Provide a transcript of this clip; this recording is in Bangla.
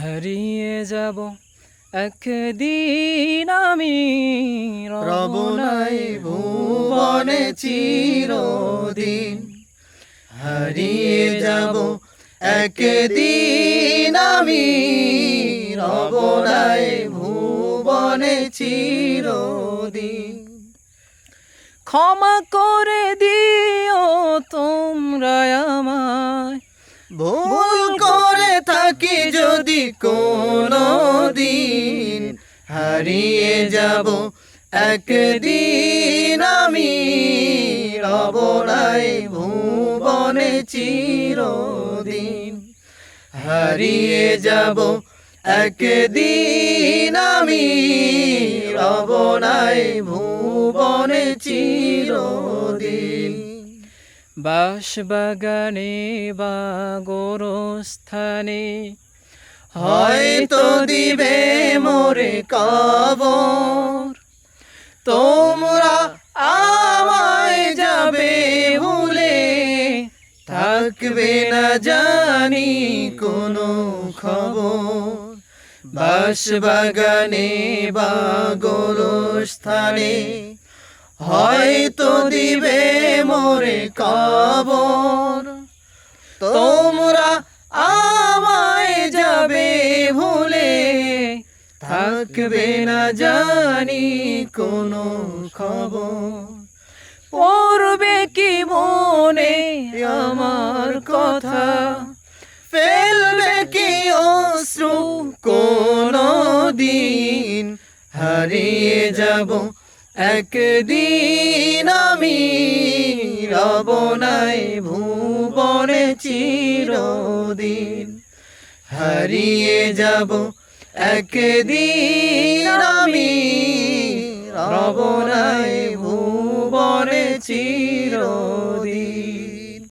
হারিয়ে যাব একদিন আমি। রব নাই ভুবনে চিরদিন। হারিয়ে যাব একদিন আমি। রব নাই ভুবনে চিরদিন। ক্ষমা করে দিও তোমরা আমায়। ভুল করে থাকি যদি কোনো দিন হারিয়ে যাব, একদিন আমি রব নাই ভুবনে চিরদিন হারিয়ে যাব, একদিন আমি রব নাই ভুবনে চিরদিন। বাস বাগানে বা গোরস্থানে হয়তো দিবে মোরে কবর। তোমরা আমায় যাবে ভুলে, থাকবে না জানি কোনো খবর। বাস বাগানে বা গোরস্থানে হয়তো দিবে মোরে কবর। থাকবে না জানি কোনো খবর। পড়বে কি মনে আমার কথা? ফেলবে কি অশ্রু কোনো দিন? হারিয়ে যাব একদিন আমি, রব নাই ভুবনে চিরদিন। হারিয়ে যাব একদিন আমি রব নাই ভুবনে চির